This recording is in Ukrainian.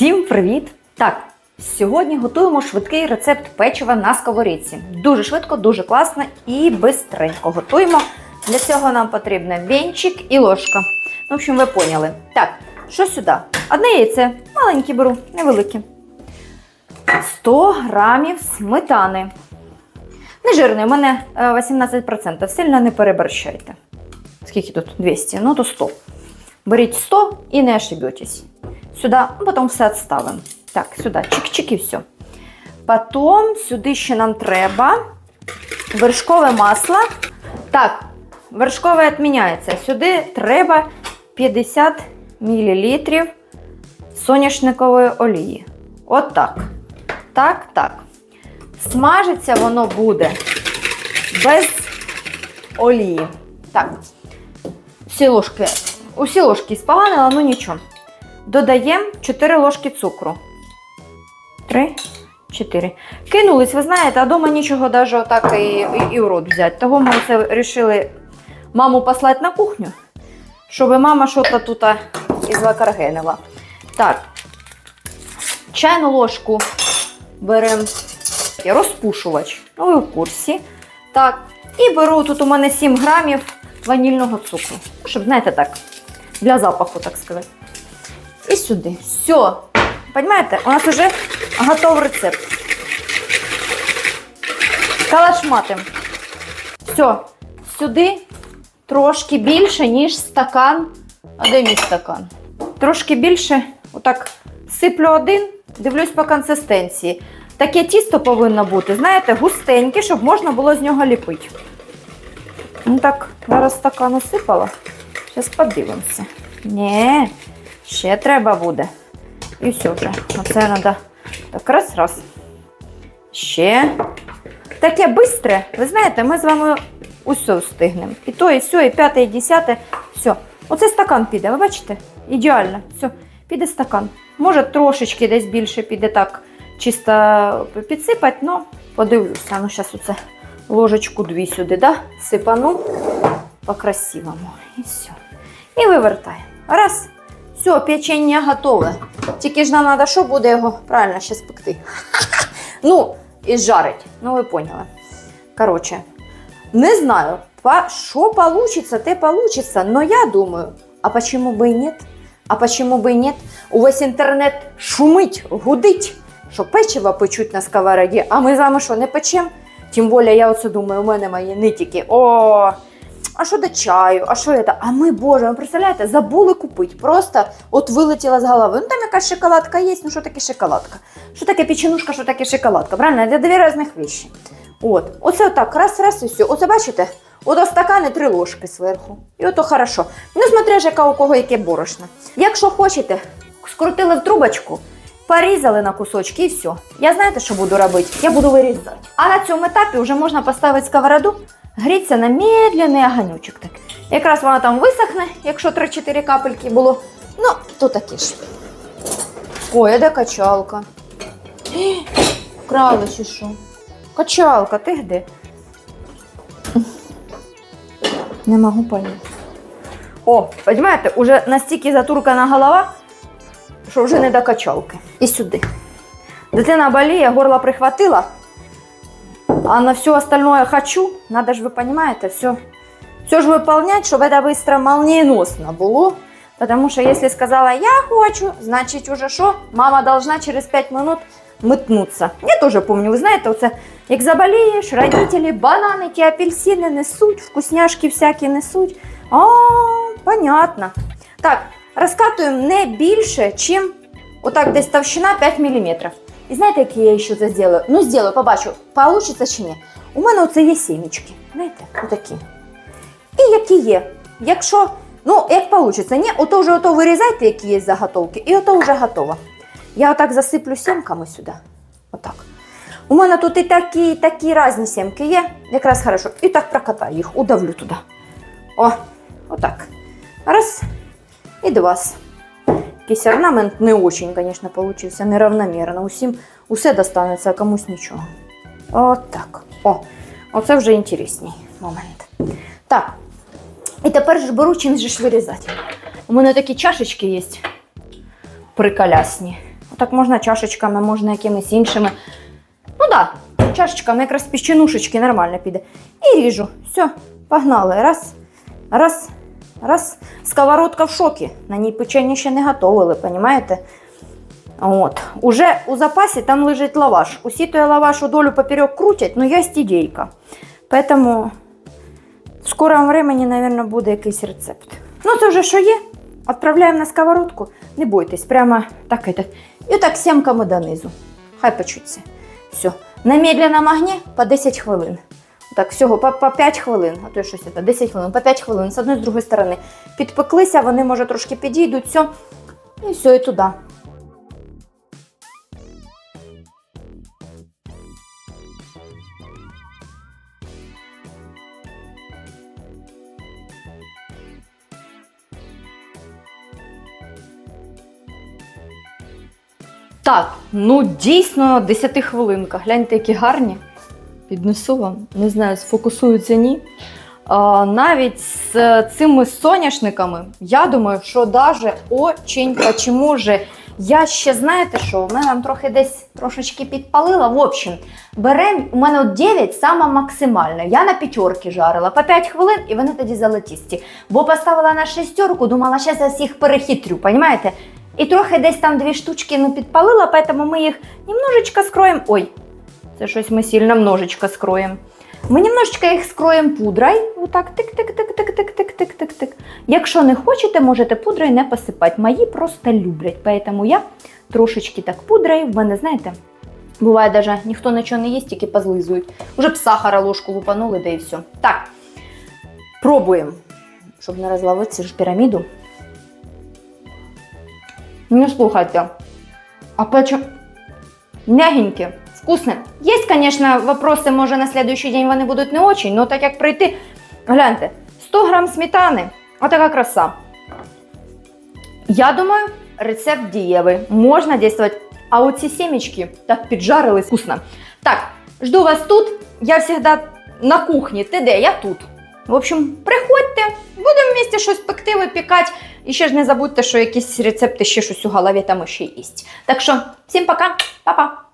Всім привіт! Так, сьогодні готуємо швидкий рецепт печива на сковорідці. Дуже швидко, дуже класно і бистренько готуємо. Для цього нам потрібен венчик і ложка. Ну, в общем, ви поняли. Так, що сюди? Одне яйце, маленьке беру, невелике. 100 грамів сметани. Не жирний, у мене е, 18%. Сильно не переборщайте. Скільки тут? 200, ну то 100. Беріть 100 і не ошибетесь. Сюда, ну, потім все відставимо. Так, сюди, чик-чик і все. Потім сюди ще нам треба вершкове масло. Так, вершкове відміняється. Сюди треба 50 мл соняшникової олії. От так. Так, так. Смажиться воно буде без олії. Так, всі ложки, усі ложки споганила, ну нічого. Додаємо 4 ложки цукру. 3, 4. Кинулись, ви знаєте, а дома нічого навіть отак і, і, і в рот взяти. Того ми це вирішили маму послати на кухню, щоб мама щось тут із. Так, чайну ложку беремо розпушувач. Ну, ви в курсі. Так, і беру тут у мене 7 грамів ванільного цукру. Ну, Щоб, знаєте, так, для запаху, так сказати. І сюди. Все. Понимаєте, у нас вже готовий рецепт. Калашматим. Все. Сюди трошки більше, ніж стакан. А де мій стакан? Трошки більше. Отак сиплю один, дивлюсь по консистенції. Таке тісто повинно бути, знаєте, густеньке, щоб можна було з нього ліпити. Ну так, зараз стакан осипала. Зараз подивимося. Ні, ще треба буде. І все вже. Оце треба так раз, раз. Ще. Таке бистре. Ви знаєте, ми з вами усе встигнемо. І то, і все, і п'яте, і десяте. Все. Оце стакан піде, ви бачите? Ідеально. Все, піде стакан. Може, трошечки десь більше піде так чисто підсипати, але подивлюся. Ну, зараз оце ложечку дві сюди, да? сипану по-красивому. І все. І вивертаємо. Раз. Все, печення готове. Тільки ж нам треба, що буде його правильно ще спекти. Ну, і жарить. Ну, ви поняли. Коротше, не знаю, що получится, те получится, но я думаю, а почему бы и нет? А почему бы и нет? Увесь інтернет шумить, гудить, що печиво печуть на сковороді, а ми з вами що, не печем? Тим більше, я оце думаю, у мене мої нитики. О, а що до чаю, а що це? А ми, боже, ви представляєте, забули купити. Просто от вилетіла з голови. Ну там якась шоколадка є, ну що таке шоколадка? Що таке печенушка, що таке шоколадка? Правильно? Це дві різних речі. От, оце отак, раз, раз і все. Оце бачите? Ото стакани три ложки зверху. І ото хорошо. Ну, смотря ж, яка у кого яке борошно. Якщо хочете, скрутили в трубочку, порізали на кусочки і все. Я знаєте, що буду робити? Я буду вирізати. А на цьому етапі вже можна поставити сковороду, гріться на медленний огонючок. Так. Якраз вона там висохне, якщо 3-4 капельки було. Ну, то таке ж. Ой, а де качалка? Вкрали чи що? Качалка, ти де? Не можу поняти. О, розумієте, уже настільки затуркана голова, що вже не до качалки. І сюди. Дитина боліє, горло прихватила, а на все остальное хочу, надо ж, ви розумієте, все, все ж выполнять, щоб це быстро молниеносно було. Потому що якщо сказала я хочу, значить уже що? Мама должна через 5 минут метнуться. Я теж пам'ятаю, ви знаєте, оце, як заболієш, родителі банани, ті апельсини несуть, вкусняшки всякі несуть. А, понятно. Так, розкатуємо не більше, чим отак десь товщина 5 мм. І знаєте, які я ще це зроблю? Ну, зроблю, побачу, получиться чи ні. У мене оце є сімечки. Знаєте, отакі. І які є. Якщо, ну, як вийде, ні, ото вже ото вирізайте, які є заготовки, і ото вже готово. Я отак засиплю сімками сюди. Отак. У мене тут і такі, і такі різні сімки є. Якраз хорошо. І так прокатаю їх, удавлю туди. О, отак. Раз. І два. Якийсь орнамент не очень, звісно, получився, неравномірно. Усім усе достанеться, а комусь нічого. Отак. О, оце вже інтересній момент. Так. І тепер ж беру чим же ж вирізати. У мене такі чашечки є приколясні. Так можна чашечками, можна якимись іншими. Ну так, да, чашечками якраз піщенушечки нормально піде. І ріжу. Все, погнали. Раз, раз, раз. Сковородка в шокі. На ній печення ще не готовили, розумієте? От. Уже у запасі там лежить лаваш. Усі той лаваш у долю поперек крутять, але є ідейка. Поэтому в скорому времени, мабуть, буде якийсь рецепт. Ну, це вже що є. Відправляємо на сковородку. Не бойтесь, прямо так. это. І так сімками донизу. Хай печуться. Все. На медленному огні по 10 хвилин. Так, всього по, по 5 хвилин, а то щось це 10 хвилин, по 5 хвилин з одної з другої сторони. Підпеклися, вони може трошки підійдуть, все. І все, і туди. Так, ну дійсно 10 хвилинка. Гляньте, які гарні. Піднесу вам, не знаю, сфокусуються ні. А, навіть з цими соняшниками, я думаю, що даже очень, почему же я ще знаєте що, у мене там трохи десь трошечки підпалила. В общем, берем, у мене от 9 саме максимальне. Я на п'ятерки жарила по 5 хвилин, і вони тоді золотісті. Бо поставила на шестерку, думала, зараз я всіх перехитрю, понімаєте? І трохи десь там дві штучки не підпалила, поэтому ми їх немножечко скроємо. Ой, це щось ми сильно множечко скроємо. Ми немножечко їх скроємо пудрою. Отак тик-тик-тик-тик-тик-тик-тик-тик. Якщо не хочете, можете пудрою не посипати. Мої просто люблять. Поэтому я трошечки так пудрою. В мене, знаєте, буває даже ніхто нічого не їсть, тільки позлизують. Уже б сахара ложку лупанули, да і все. Так, пробуємо. Щоб не розловити ж піраміду. Не слухайте. А почему? Мягенькі, вкусне. Є, конечно, вопроси, може на следующий день вони будуть не очень, но так як прийти, гляньте, 100 грам сметани, отака краса. Я думаю, рецепт дієвий. Можна дійствувати. А оці семечки так піджарились вкусно. Так, жду вас тут. Я завжди на кухні. Ти де? Я тут. В общем, приходьте, будемо вместе щось пекти, випікати. І ще ж не забудьте, що якісь рецепти ще щось у голові там ще є. Так що, всім пока, па-па!